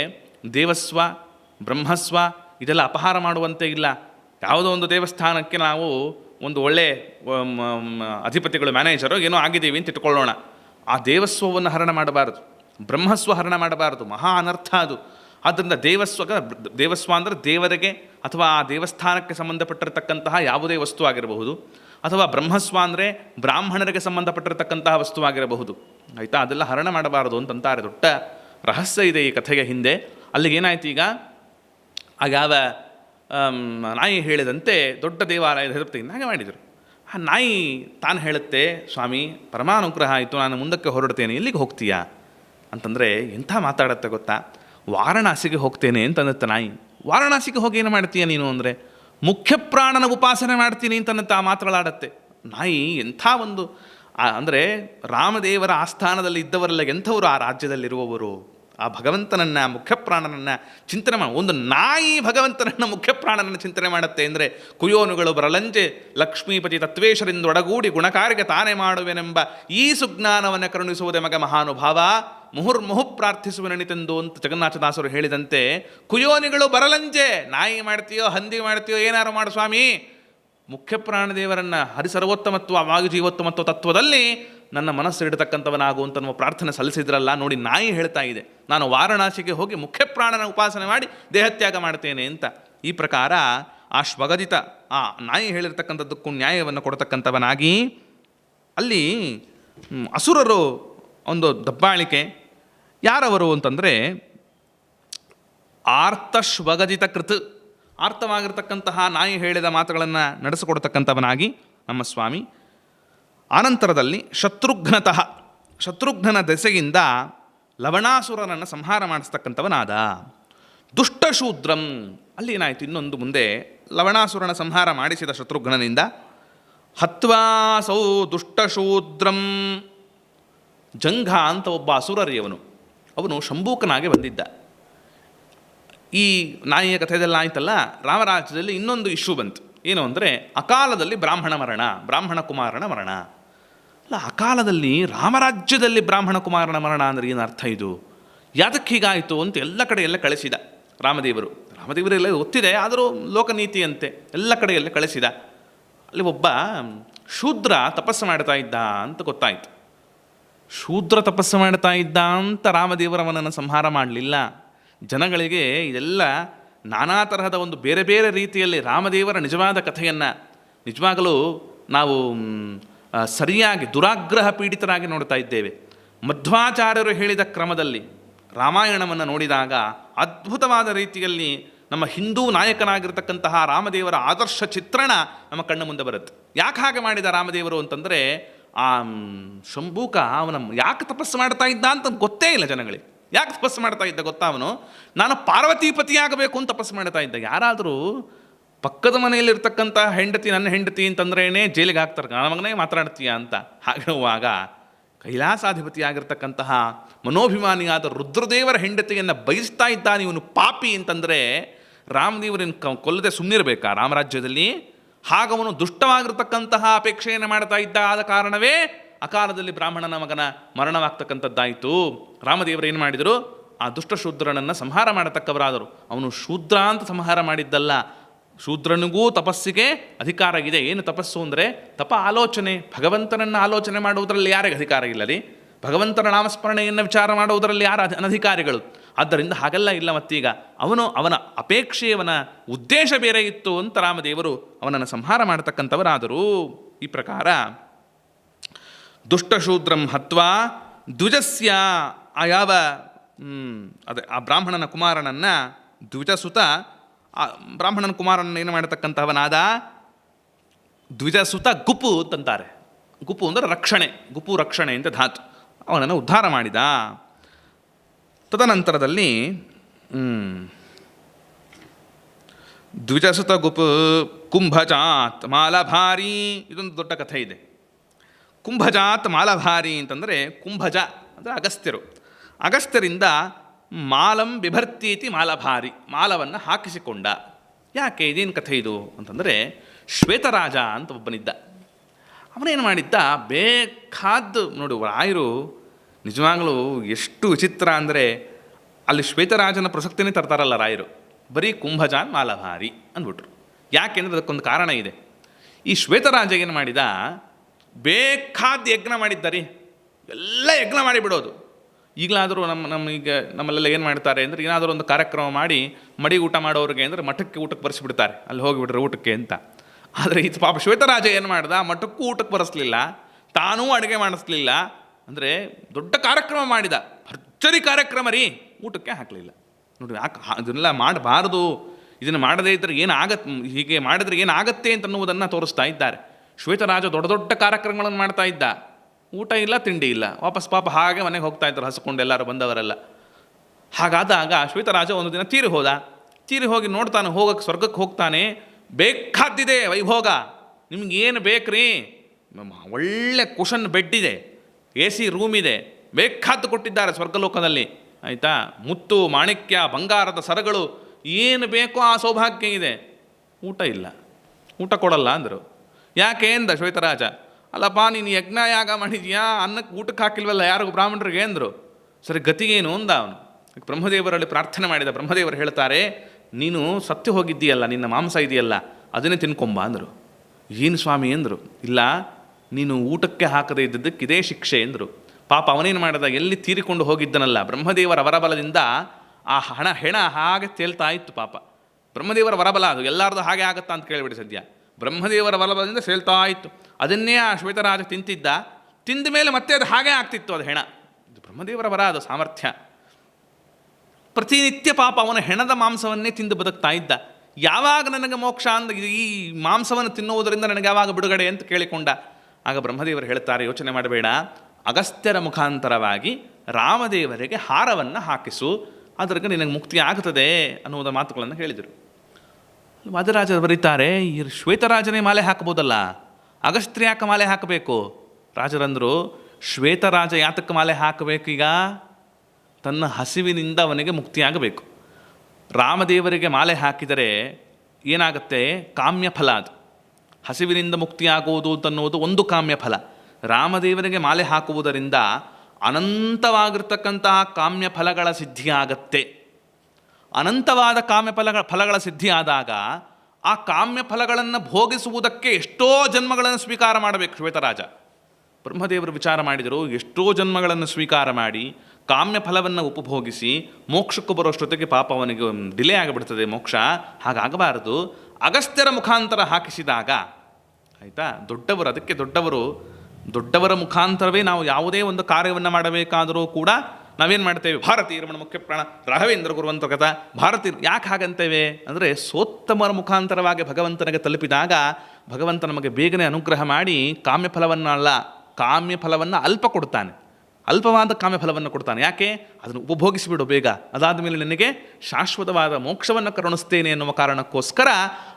ದೇವಸ್ವ ಬ್ರಹ್ಮಸ್ವ ಇದೆಲ್ಲ ಅಪಹಾರ ಮಾಡುವಂತೆ ಇಲ್ಲ. ಯಾವುದೋ ಒಂದು ದೇವಸ್ಥಾನಕ್ಕೆ ನಾವು ಒಂದು ಒಳ್ಳೆ ಅಧಿಪತಿಗಳು ಮ್ಯಾನೇಜರು ಏನೋ ಆಗಿದ್ದೀವಿ ಅಂತ ಇಟ್ಕೊಳ್ಳೋಣ ಆ ದೇವಸ್ವವನ್ನು ಹರಣ ಮಾಡಬಾರದು. ಬ್ರಹ್ಮಸ್ವ ಹರಣ ಮಾಡಬಾರದು. ಮಹಾ ಅನರ್ಥ ಅದು. ಆದ್ದರಿಂದ ದೇವಸ್ವ ದೇವಸ್ವ ಅಂದರೆ ದೇವರಿಗೆ ಅಥವಾ ಆ ದೇವಸ್ಥಾನಕ್ಕೆ ಸಂಬಂಧಪಟ್ಟಿರತಕ್ಕಂತಹ ಯಾವುದೇ ವಸ್ತು ಆಗಿರಬಹುದು. ಅಥವಾ ಬ್ರಹ್ಮಸ್ವ ಅಂದರೆ ಬ್ರಾಹ್ಮಣರಿಗೆ ಸಂಬಂಧಪಟ್ಟಿರತಕ್ಕಂತಹ ವಸ್ತುವಾಗಿರಬಹುದು ಆಯಿತಾ? ಅದೆಲ್ಲ ಹರಣ ಮಾಡಬಾರದು ಅಂತಂತಾರೆ. ದೊಡ್ಡ ರಹಸ್ಯ ಇದೆ ಈ ಕಥೆಯ ಹಿಂದೆ. ಅಲ್ಲಿಗೆ ಏನಾಯ್ತು ಈಗ? ಆಗ ನಾಯಿ ಹೇಳಿದಂತೆ ದೊಡ್ಡ ದೇವಾಲಯದ ಹೆದರ್ತಿಗೆ ಹಾಗೆ ಮಾಡಿದರು. ಆ ನಾಯಿ ತಾನು ಹೇಳುತ್ತೆ, ಸ್ವಾಮಿ, ಪರಮಾನುಗ್ರಹ ಆಯಿತು, ನಾನು ಮುಂದಕ್ಕೆ ಹೊರಡ್ತೇನೆ ಎಲ್ಲಿಗೆ ಹೋಗ್ತೀಯಾ? ಅಂತಂದರೆ, ಎಂಥ ಮಾತಾಡತ್ತೆ ಗೊತ್ತಾ? ವಾರಣಾಸಿಗೆ ಹೋಗ್ತೇನೆ ಅಂತಂದತ್ತೆ ನಾಯಿ. ವಾರಣಾಸಿಗೆ ಹೋಗಿ ಏನು ಮಾಡ್ತೀಯ ನೀನು? ಅಂದರೆ, ಮುಖ್ಯ ಪ್ರಾಣನ ಉಪಾಸನೆ ಮಾಡ್ತೀನಿ ಅಂತನ್ನತ್ತೆ ಆ ಮಾತುಗಳಾಡತ್ತೆ. ನಾಯಿ ಎಂಥ ಒಂದು ಅಂದರೆ ರಾಮದೇವರ ಆಸ್ಥಾನದಲ್ಲಿ ಇದ್ದವರಲ್ಲ ಎಂಥವರು ಆ ರಾಜ್ಯದಲ್ಲಿರುವವರು? ಆ ಭಗವಂತನನ್ನ ಮುಖ್ಯ ಪ್ರಾಣನನ್ನ ಚಿಂತನೆ ಮಾಡಿ. ಒಂದು ನಾಯಿ ಭಗವಂತನನ್ನ ಮುಖ್ಯ ಪ್ರಾಣನನ್ನು ಚಿಂತನೆ ಮಾಡುತ್ತೆ ಅಂದರೆ ಕುಯೋನುಗಳು ಬರಲಂಜೆ ಲಕ್ಷ್ಮೀಪತಿ ತತ್ವೇಶರಿಂದ ಒಡಗೂಡಿ ಗುಣಕಾರ್ಯ ತಾನೇ ಮಾಡುವೆನೆಂಬ ಈ ಸುಜ್ಞಾನವನ್ನು ಕರುಣಿಸುವುದೇ ಮಗ ಮಹಾನುಭಾವ. ಮುಹುರ್ಮುಹು ಪ್ರಾರ್ಥಿಸುವನೆನಿತೆಂದು ಅಂತ ಜಗನ್ನಾಥದಾಸರು ಹೇಳಿದಂತೆ, ಕುಯೋನಿಗಳು ಬರಲಂಜೆ, ನಾಯಿ ಮಾಡ್ತೀಯೋ, ಹಂದಿ ಮಾಡ್ತೀಯೋ, ಏನಾರು ಮಾಡು ಸ್ವಾಮಿ. ಮುಖ್ಯ ಪ್ರಾಣದೇವರನ್ನ ಹರಿಸರ್ವೋತ್ತಮತ್ವ ವಾಯುಜೀವೋತ್ತಮತ್ವ ತತ್ವದಲ್ಲಿ ನನ್ನ ಮನಸ್ಸು ಅಂತ ನಮ್ಮ ಪ್ರಾರ್ಥನೆ ಸಲ್ಲಿಸಿದ್ರಲ್ಲ ನೋಡಿ ನಾಯಿ ಹೇಳ್ತಾ ಇದೆ. ನಾನು ವಾರಣಾಸಿಗೆ ಹೋಗಿ ಮುಖ್ಯ ಪ್ರಾಣನ ಉಪಾಸನೆ ಮಾಡಿ ದೇಹತ್ಯಾಗ ಮಾಡ್ತೇನೆ ಅಂತ. ಈ ಪ್ರಕಾರ ಆ ಶ್ವಗದಿತ, ಆ ನಾಯಿ ಹೇಳಿರ್ತಕ್ಕಂಥದ್ದಕ್ಕೂ ನ್ಯಾಯವನ್ನು ಕೊಡ್ತಕ್ಕಂಥವನಾಗಿ ಅಲ್ಲಿ ಅಸುರರು ಒಂದು ದಬ್ಬಾಳಿಕೆ. ಯಾರವರು ಅಂತಂದರೆ ಆರ್ತಶ್ವಗದಿತ ಕೃತ್. ಆರ್ತವಾಗಿರ್ತಕ್ಕಂತಹ ನಾಯಿ ಹೇಳಿದ ಮಾತುಗಳನ್ನು ನಡೆಸಿಕೊಡ್ತಕ್ಕಂಥವನಾಗಿ ನಮ್ಮ ಸ್ವಾಮಿ ಆನಂತರದಲ್ಲಿ ಶತ್ರುಘ್ನತಃ, ಶತ್ರುಘ್ನನ ದೆಸೆಯಿಂದ ಲವಣಾಸುರನನ್ನು ಸಂಹಾರ ಮಾಡಿಸ್ತಕ್ಕಂಥವನಾದ ದುಷ್ಟಶೂದ್ರಂ. ಅಲ್ಲಿ ಏನಾಯಿತು? ಇನ್ನೊಂದು ಮುಂದೆ ಲವಣಾಸುರನ ಸಂಹಾರ ಮಾಡಿಸಿದ ಶತ್ರುಘ್ನನಿಂದ ಹತ್ವಾಸೌ ದುಷ್ಟಶೂದ್ರಂ. ಜಂಘ ಅಂತ ಒಬ್ಬ ಅಸುರರಿಯವನು. ಅವನು ಶಂಭೂಕನಾಗೆ ಬಂದಿದ್ದ. ಈ ನಾಯಿಯ ಕಥೆದೆಲ್ಲ ಆಯ್ತಲ್ಲ? ರಾಮರಾಜ್ಯದಲ್ಲಿ ಇನ್ನೊಂದು ಇಶ್ಯೂ ಬಂತು. ಏನು ಅಂದರೆ ಅಕಾಲದಲ್ಲಿ ಬ್ರಾಹ್ಮಣ ಮರಣ, ಬ್ರಾಹ್ಮಣ ಕುಮಾರನ ಮರಣ. ಅಲ್ಲ ಕಾಲದಲ್ಲಿ ರಾಮರಾಜ್ಯದಲ್ಲಿ ಬ್ರಾಹ್ಮಣ ಕುಮಾರನ ಮರಣ ಅಂದರೆ ಏನು ಅರ್ಥ ಇದು? ಯಾತಕ್ಕೆ ಹೀಗಾಯಿತು ಅಂತ ಎಲ್ಲ ಕಡೆ ಎಲ್ಲ ಕಳಿಸಿದ ರಾಮದೇವರು. ರಾಮದೇವರೆಲ್ಲ ಗೊತ್ತಿದೆ ಆದರೂ ಲೋಕನೀತಿಯಂತೆ ಎಲ್ಲ ಕಡೆಯಲ್ಲ ಕಳಿಸಿದ. ಅಲ್ಲಿ ಒಬ್ಬ ಶೂದ್ರ ತಪಸ್ಸು ಮಾಡ್ತಾ ಇದ್ದ ಅಂತ ಗೊತ್ತಾಯಿತು. ಶೂದ್ರ ತಪಸ್ಸು ಮಾಡ್ತಾ ಇದ್ದ ಅಂತ ರಾಮದೇವರವನನ್ನು ಸಂಹಾರ ಮಾಡಲಿಲ್ಲ. ಜನಗಳಿಗೆ ಇದೆಲ್ಲ ನಾನಾ ತರಹದ ಒಂದು ಬೇರೆ ಬೇರೆ ರೀತಿಯಲ್ಲಿ ರಾಮದೇವರ ನಿಜವಾದ ಕಥೆಯನ್ನು ನಿಜವಾಗಲೂ ನಾವು ಆ, ಸರಿಯಾಗಿ ದುರಾಗ್ರಹ ಪೀಡಿತರಾಗಿ ನೋಡ್ತಾ ಇದ್ದೇವೆ. ಮಧ್ವಾಚಾರ್ಯರು ಹೇಳಿದ ಕ್ರಮದಲ್ಲಿ ರಾಮಾಯಣವನ್ನು ನೋಡಿದಾಗ ಅದ್ಭುತವಾದ ರೀತಿಯಲ್ಲಿ ನಮ್ಮ ಹಿಂದೂ ನಾಯಕನಾಗಿರ್ತಕ್ಕಂತಹ ರಾಮದೇವರ ಆದರ್ಶ ಚಿತ್ರಣ ನಮ್ಮ ಕಣ್ಣ ಮುಂದೆ ಬರುತ್ತೆ. ಯಾಕೆ ಹಾಗೆ ಮಾಡಿದ ರಾಮದೇವರು ಅಂತಂದರೆ, ಆ ಶಂಭೂಕ ಅವನ ಯಾಕೆ ತಪಸ್ಸು ಮಾಡ್ತಾ ಇದ್ದ ಅಂತ ಗೊತ್ತೇ ಇಲ್ಲ ಜನಗಳಿಗೆ. ಯಾಕೆ ತಪಸ್ಸು ಮಾಡ್ತಾ ಇದ್ದ ಗೊತ್ತಾ ಅವನು? ನಾನು ಪಾರ್ವತಿಪತಿಯಾಗಬೇಕು ಅಂತ ತಪಸ್ಸು ಮಾಡ್ತಾ ಇದ್ದ. ಯಾರಾದರೂ ಪಕ್ಕದ ಮನೆಯಲ್ಲಿರ್ತಕ್ಕಂಥ ಹೆಂಡತಿ, ನನ್ನ ಹೆಂಡತಿ ಅಂತಂದ್ರೇ ಜೈಲಿಗೆ ಹಾಕ್ತಾರೆ. ನನ್ನ ಮಗನೇ ಮಾತಾಡ್ತೀಯ ಅಂತ. ಹಾಗಿರುವಾಗ ಕೈಲಾಸಾಧಿಪತಿಯಾಗಿರ್ತಕ್ಕಂತಹ ಮನೋಭಿಮಾನಿಯಾದ ರುದ್ರದೇವರ ಹೆಂಡತಿಯನ್ನು ಬಯಸ್ತಾ ಇದ್ದಾನೆ ಇವನು ಪಾಪಿ ಅಂತಂದರೆ ರಾಮದೇವರನ್ನು ಕ, ಕೊಲ್ಲದೆ ಸುಮ್ಮನಿರಬೇಕಾ ರಾಮರಾಜ್ಯದಲ್ಲಿ ಹಾಗವನು ದುಷ್ಟವಾಗಿರ್ತಕ್ಕಂತಹ ಅಪೇಕ್ಷೆಯನ್ನು ಮಾಡ್ತಾ ಇದ್ದ ಆದ ಕಾರಣವೇ ಅಕಾಲದಲ್ಲಿ ಬ್ರಾಹ್ಮಣನ ಮಗನ ಮರಣವಾಗ್ತಕ್ಕಂಥದ್ದಾಯಿತು. ರಾಮದೇವರು ಏನು ಮಾಡಿದರು? ಆ ದುಷ್ಟ ಶೂದ್ರನನ್ನು ಸಂಹಾರ ಮಾಡತಕ್ಕವರಾದರು. ಅವನು ಶೂದ್ರ ಅಂತ ಸಂಹಾರ ಮಾಡಿದ್ದಲ್ಲ. ಶೂದ್ರನಿಗೂ ತಪಸ್ಸಿಗೆ ಅಧಿಕಾರ ಇದೆ ಏನು ತಪಸ್ಸು ಅಂದರೆ ತಪ ಆಲೋಚನೆ. ಭಗವಂತನನ್ನು ಆಲೋಚನೆ ಮಾಡುವುದರಲ್ಲಿ ಯಾರಿಗೆ ಅಧಿಕಾರ ಇಲ್ಲ ರೀ ಭಗವಂತನ ನಾಮಸ್ಮರಣೆಯನ್ನು ವಿಚಾರ ಮಾಡುವುದರಲ್ಲಿ ಯಾರು ಅನಧಿಕಾರಿಗಳು? ಆದ್ದರಿಂದ ಹಾಗೆಲ್ಲ ಇಲ್ಲ ಮತ್ತೀಗ. ಅವನು ಅವನ ಅಪೇಕ್ಷೆಯವನ ಉದ್ದೇಶ ಬೇರೆ ಇತ್ತು ಅಂತ ರಾಮದೇವರು ಅವನನ್ನು ಸಂಹಾರ ಮಾಡತಕ್ಕಂಥವರಾದರು ಈ ಪ್ರಕಾರ, ದುಷ್ಟಶೂದ್ರಂ ಹತ್ವಾ ದ್ವಿಜಸ್ಯ ಆ ಯಾವ ಅದೇ ಆ ಬ್ರಾಹ್ಮಣನ ಕುಮಾರನನ್ನು ದ್ವಿಜಸುತ ಆ ಬ್ರಾಹ್ಮಣನ ಕುಮಾರನ ಏನು ಮಾಡತಕ್ಕಂಥವನಾದ ದ್ವಿಜಸುತ ಗುಪು ಅಂತಂತಾರೆ. ಗುಪು ಅಂದರೆ ರಕ್ಷಣೆ, ಗುಪು ರಕ್ಷಣೆ ಅಂತ ಧಾತು. ಅವನನ್ನು ಉದ್ಧಾರ ಮಾಡಿದ. ತದನಂತರದಲ್ಲಿ ದ್ವಿಜಸುತ ಗುಪು ಕುಂಭಜಾತ್ ಮಾಲಭಾರಿ, ಇದೊಂದು ದೊಡ್ಡ ಕಥೆ ಇದೆ. ಕುಂಭಜಾತ್ ಮಾಲಭಾರಿ ಅಂತಂದರೆ ಕುಂಭಜ, ಅಂದರೆ ಅಗಸ್ತ್ಯರು. ಅಗಸ್ತ್ಯರಿಂದ ಮಾಲಂ ಬಿಭರ್ತೀತಿ ಮಾಲಭಾರಿ, ಮಾಲವನ್ನು ಹಾಕಿಸಿಕೊಂಡ. ಯಾಕೆ ಇದೇನು ಕಥೆ ಇದು ಅಂತಂದರೆ ಶ್ವೇತರಾಜ ಅಂತ ಒಬ್ಬನಿದ್ದ. ಅವನೇನು ಮಾಡಿದ್ದ, ಬೇಕಾದ್ದು ನೋಡು ರಾಯರು ನಿಜವಾಗಲೂ ಎಷ್ಟು ವಿಚಿತ್ರ ಅಂದರೆ, ಅಲ್ಲಿ ಶ್ವೇತರಾಜನ ಪ್ರಸಕ್ತಿನೇ ತರ್ತಾರಲ್ಲ ರಾಯರು. ಬರೀ ಕುಂಭಜಾನ್ ಮಾಲಭಾರಿ ಅಂದ್ಬಿಟ್ರು. ಯಾಕೆಂದರೆ ಅದಕ್ಕೊಂದು ಕಾರಣ ಇದೆ. ಈ ಶ್ವೇತರಾಜ ಏನು ಮಾಡಿದ ಬೇಕಾದ ಯಜ್ಞ ಮಾಡಿದ್ದಾರೆ ಎಲ್ಲ ಯಜ್ಞ ಮಾಡಿಬಿಡೋದು. ಈಗಲಾದರೂ ನಮ್ಮ ಈಗ ನಮ್ಮಲ್ಲೆಲ್ಲ ಏನು ಮಾಡ್ತಾರೆ ಅಂದರೆ ಏನಾದರೂ ಒಂದು ಕಾರ್ಯಕ್ರಮ ಮಾಡಿ ಮಡಿ ಊಟ ಮಾಡೋರಿಗೆ ಅಂದರೆ ಮಠಕ್ಕೆ ಊಟಕ್ಕೆ ಬರೆಸಿಬಿಡ್ತಾರೆ. ಅಲ್ಲಿ ಹೋಗಿಬಿಟ್ರೆ ಊಟಕ್ಕೆ ಅಂತ. ಆದರೆ ಇದು ಪಾಪ ಶ್ವೇತರಾಜ ಏನು ಮಾಡ್ದ? ಮಠಕ್ಕೂ ಊಟಕ್ಕೆ ಬರೆಸಲಿಲ್ಲ. ತಾನೂ ಅಡುಗೆ ಮಾಡಿಸ್ಲಿಲ್ಲ. ಅಂದರೆ ದೊಡ್ಡ ಕಾರ್ಯಕ್ರಮ ಮಾಡಿದ. ಭರ್ಜರಿ ಕಾರ್ಯಕ್ರಮ ರೀ. ಊಟಕ್ಕೆ ಹಾಕಲಿಲ್ಲ. ನೋಡಿ ಯಾಕೆ ಇದನ್ನೆಲ್ಲ ಮಾಡಬಾರ್ದು. ಇದನ್ನು ಮಾಡದೇ ಇದ್ದರೆ ಏನಾಗತ್ತೆ ಹೀಗೆ ಮಾಡಿದ್ರೆ ಏನಾಗತ್ತೆ ಅಂತ ಅನ್ನುವುದನ್ನು ತೋರಿಸ್ತಾ ಇದ್ದಾರೆ. ಶ್ವೇತರಾಜ ದೊಡ್ಡ ದೊಡ್ಡ ಕಾರ್ಯಕ್ರಮಗಳನ್ನು ಮಾಡ್ತಾ ಇದ್ದ. ಊಟ ಇಲ್ಲ, ತಿಂಡಿ ಇಲ್ಲ. ವಾಪಸ್ ಪಾಪ ಹಾಗೆ ಮನೆಗೆ ಹೋಗ್ತಾ ಇದ್ರು, ಹಸ್ಕೊಂಡು ಎಲ್ಲರೂ ಬಂದವರೆಲ್ಲ. ಹಾಗಾದಾಗ ಶ್ವೇತರಾಜ ಒಂದು ದಿನ ತೀರಿ ಹೋದ. ತೀರಿ ಹೋಗಿ ನೋಡ್ತಾನೆ ಹೋಗಕ್ಕೆ ಸ್ವರ್ಗಕ್ಕೆ ಹೋಗ್ತಾನೆ. ಬೇಕಾದಿದೆ ವೈಭೋಗ. ನಿಮ್ಗೆ ಏನು ಬೇಕ್ರಿ? ಒಳ್ಳೆ ಕುಷನ್ ಬೆಡ್ ಇದೆ ಎ ಸಿ ರೂಮ್ ಇದೆ. ಬೇಕಾದ್ದು ಕೊಟ್ಟಿದ್ದಾರೆ ಸ್ವರ್ಗಲೋಕದಲ್ಲಿ. ಆಯಿತಾ? ಮುತ್ತು, ಮಾಣಿಕ್ಯ, ಬಂಗಾರದ ಸರಗಳು. ಏನು ಬೇಕೋ ಆ ಸೌಭಾಗ್ಯ ಇದೆ. ಊಟ ಇಲ್ಲ. ಊಟ ಕೊಡಲ್ಲ ಅಂದರು. ಯಾಕೆ ಎಂದ ಶ್ವೇತರಾಜ? ಅಲ್ಲಪ್ಪ, ನೀನು ಯಜ್ಞ ಯಾಗ ಮಾಡಿದ್ಯಾ? ಅನ್ನಕ್ಕೆ ಊಟಕ್ಕೆ ಹಾಕಿಲ್ವಲ್ಲ ಯಾರಿಗೂ ಬ್ರಾಹ್ಮಣರಿಗೆ ಅಂದರು. ಸರಿ, ಗತಿಗೇನು ಅಂದ ಅವನು. ಬ್ರಹ್ಮದೇವರಲ್ಲಿ ಪ್ರಾರ್ಥನೆ ಮಾಡಿದ ಬ್ರಹ್ಮದೇವರು ಹೇಳ್ತಾರೆ, ನೀನು ಸತ್ಯ ಹೋಗಿದ್ದೀಯಲ್ಲ, ನಿನ್ನ ಮಾಂಸ ಇದೆಯಲ್ಲ, ಅದನ್ನೇ ತಿನ್ಕೊಂಬ ಅಂದರು. ಏನು ಸ್ವಾಮಿ ಅಂದರು? ಇಲ್ಲ, ನೀನು ಊಟಕ್ಕೆ ಹಾಕದೇ ಇದ್ದದ್ದಕ್ಕೆ ಇದೇ ಶಿಕ್ಷೆ ಎಂದರು ಪಾಪ ಅವನೇನು ಮಾಡಿದ, ಎಲ್ಲಿ ತೀರಿಕೊಂಡು ಹೋಗಿದ್ದನಲ್ಲ, ಬ್ರಹ್ಮದೇವರ ವರಬಲದಿಂದ ಆ ಹಣ, ಹೆಣ ಹಾಗೆ ತೇಲ್ತಾ ಇತ್ತು ಪಾಪ. ಬ್ರಹ್ಮದೇವರ ವರಬಲ ಅದು, ಎಲ್ಲರದು ಹಾಗೆ ಆಗತ್ತಾ ಅಂತ ಕೇಳಿಬಿಡಿ ಸದ್ಯ. ಬ್ರಹ್ಮದೇವರ ಬಲಬಲದಿಂದ ಸೇಲ್ತಾ ಇತ್ತು. ಅದನ್ನೇ ಆ ಶ್ವೇತರಾಜ ತಿಂತಿದ್ದ. ತಿಂದ ಮೇಲೆ ಮತ್ತೆ ಅದು ಹಾಗೆ ಆಗ್ತಿತ್ತು ಅದು ಹೆಣ. ಇದು ಬ್ರಹ್ಮದೇವರ ವರ, ಅದು ಸಾಮರ್ಥ್ಯ. ಪ್ರತಿನಿತ್ಯ ಪಾಪ ಅವನ ಹೆಣದ ಮಾಂಸವನ್ನೇ ತಿಂದು ಬದುಕ್ತಾ ಇದ್ದ. ಯಾವಾಗ ನನಗೆ ಮೋಕ್ಷ ಅಂದ ಈ ಮಾಂಸವನ್ನು ತಿನ್ನುವುದರಿಂದ ನನಗೆ ಯಾವಾಗ ಬಿಡುಗಡೆ ಅಂತ ಕೇಳಿಕೊಂಡ. ಆಗ ಬ್ರಹ್ಮದೇವರು ಹೇಳ್ತಾರೆ, ಯೋಚನೆ ಮಾಡಬೇಡ. ಅಗಸ್ತ್ಯರ ಮುಖಾಂತರವಾಗಿ ರಾಮದೇವರಿಗೆ ಹಾರವನ್ನು ಹಾಕಿಸು. ಅದರಿಗೆ ನಿನಗೆ ಮುಕ್ತಿ ಆಗ್ತದೆ ಅನ್ನುವುದ ಮಾತುಗಳನ್ನು ಹೇಳಿದರು. ವಾದರಾಜರು ಬರೀತಾರೆ, ಈ ಶ್ವೇತರಾಜನೇ ಮಾಲೆ ಹಾಕ್ಬೋದಲ್ಲ ಅಗಸ್ತ್ರಿ ಯಾಕೆ ಮಾಲೆ ಹಾಕಬೇಕು? ರಾಜರಂದರು, ಶ್ವೇತರಾಜ ಯಾತಕ್ಕೆ ಮಾಲೆ ಹಾಕಬೇಕು ಈಗ? ತನ್ನ ಹಸಿವಿನಿಂದ ಅವನಿಗೆ ಮುಕ್ತಿಯಾಗಬೇಕು. ರಾಮದೇವರಿಗೆ ಮಾಲೆ ಹಾಕಿದರೆ ಏನಾಗುತ್ತೆ? ಕಾಮ್ಯ ಫಲ ಅದು. ಹಸಿವಿನಿಂದ ಮುಕ್ತಿಯಾಗುವುದು ಅಂತನ್ನುವುದು ಒಂದು ಕಾಮ್ಯ ಫಲ ರಾಮದೇವರಿಗೆ ಮಾಲೆ ಹಾಕುವುದರಿಂದ ಅನಂತವಾಗಿರ್ತಕ್ಕಂತಹ ಕಾಮ್ಯ ಫಲಗಳ ಸಿದ್ಧಿಯಾಗತ್ತೆ. ಅನಂತವಾದ ಕಾಮ್ಯ ಫಲಗಳ ಫಲಗಳ ಸಿದ್ಧಿಯಾದಾಗ ಆ ಕಾಮ್ಯ ಫಲಗಳನ್ನು ಭೋಗಿಸುವುದಕ್ಕೆ ಎಷ್ಟೋ ಜನ್ಮಗಳನ್ನು ಸ್ವೀಕಾರ ಮಾಡಬೇಕು ಶ್ವೇತರಾಜ. ಬ್ರಹ್ಮದೇವರು ವಿಚಾರ ಮಾಡಿದರು, ಎಷ್ಟೋ ಜನ್ಮಗಳನ್ನು ಸ್ವೀಕಾರ ಮಾಡಿ ಕಾಮ್ಯ ಫಲವನ್ನು ಉಪಭೋಗಿಸಿ ಮೋಕ್ಷಕ್ಕೂ ಬರೋಷ್ಟೊತ್ತಿಗೆ ಪಾಪ ಅವನಿಗೆ ಡಿಲೇ ಆಗಿಬಿಡ್ತದೆ ಮೋಕ್ಷ. ಹಾಗಾಗಬಾರದು. ಅಗಸ್ತ್ಯರ ಮುಖಾಂತರ ಹಾಕಿಸಿದಾಗ, ಆಯಿತಾ? ದೊಡ್ಡವರು, ಅದಕ್ಕೆ ದೊಡ್ಡವರು, ದೊಡ್ಡವರ ಮುಖಾಂತರವೇ ನಾವು ಯಾವುದೇ ಒಂದು ಕಾರ್ಯವನ್ನು ಮಾಡಬೇಕಾದರೂ ಕೂಡ ನಾವೇನು ಮಾಡ್ತೇವೆ? ಭಾರತೀಯ ರಮಣ ಮುಖ್ಯ ಪ್ರಾಣ ರಾಘವೇಂದ್ರ ಗುರುವಂತ ಕಥ. ಭಾರತೀಯ ಯಾಕೆ ಹಾಗಂತೇವೆ? ಅಂದರೆ ಸೋತ್ತಮರ ಮುಖಾಂತರವಾಗಿ ಭಗವಂತನಿಗೆ ತಲುಪಿದಾಗ ಭಗವಂತ ನಮಗೆ ಬೇಗನೆ ಅನುಗ್ರಹ ಮಾಡಿ ಕಾಮ್ಯ ಫಲವನ್ನ ಅಲ್ಲ ಕಾಮ್ಯ ಫಲವನ್ನು ಅಲ್ಪ ಕೊಡ್ತಾನೆ. ಅಲ್ಪವಾದ ಕಾಮ್ಯ ಫಲವನ್ನು ಕೊಡ್ತಾನೆ. ಯಾಕೆ? ಅದನ್ನು ಉಪಭೋಗಿಸಿಬಿಡು ಬೇಗ. ಅದಾದ ಮೇಲೆ ನಿನಗೆ ಶಾಶ್ವತವಾದ ಮೋಕ್ಷವನ್ನು ಕರುಣಿಸ್ತೇನೆ ಎನ್ನುವ ಕಾರಣಕ್ಕೋಸ್ಕರ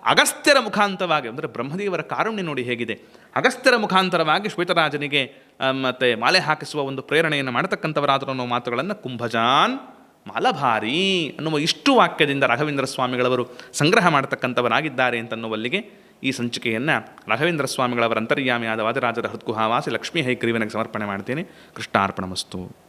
ಅಗಸ್ತ್ಯರ ಮುಖಾಂತರವಾಗಿ, ಅಂದರೆ ಬ್ರಹ್ಮದೇವರ ಕಾರುಣ್ಯ ನೋಡಿ ಹೇಗಿದೆ. ಅಗಸ್ತ್ಯರ ಮುಖಾಂತರವಾಗಿ ಶ್ವೇತರಾಜನಿಗೆ ಮತ್ತೆ ಮಾಲೆ ಹಾಕಿಸುವ ಒಂದು ಪ್ರೇರಣೆಯನ್ನು ಮಾಡತಕ್ಕಂಥವರಾದರೂ ಅನ್ನೋ ಮಾತುಗಳನ್ನು ಕುಂಭಜಾನ್ ಮಾಲಭಾರಿ ಅನ್ನುವ ಇಷ್ಟು ವಾಕ್ಯದಿಂದ ರಾಘವೇಂದ್ರ ಸ್ವಾಮಿಗಳವರು ಸಂಗ್ರಹ ಮಾಡತಕ್ಕಂಥವರಾಗಿದ್ದಾರೆ ಅಂತನ್ನುವಲ್ಲಿಗೆ ಈ ಸಂಚಿಕೆಯನ್ನು ರಾಘವೇಂದ್ರ ಸ್ವಾಮಿಗಳವರ ಅಂತರ್ಯಾಮಿಯಾದ ವಾದರಾಜರ ಹೃತ್ಕುಹಾವಾಸಿ ಲಕ್ಷ್ಮೀ ಹೈಗ್ರೀವನಿಗೆ ಸಮರ್ಪಣೆ ಮಾಡ್ತೇನೆ. ಕೃಷ್ಣಾರ್ಪಣಮಸ್ತು.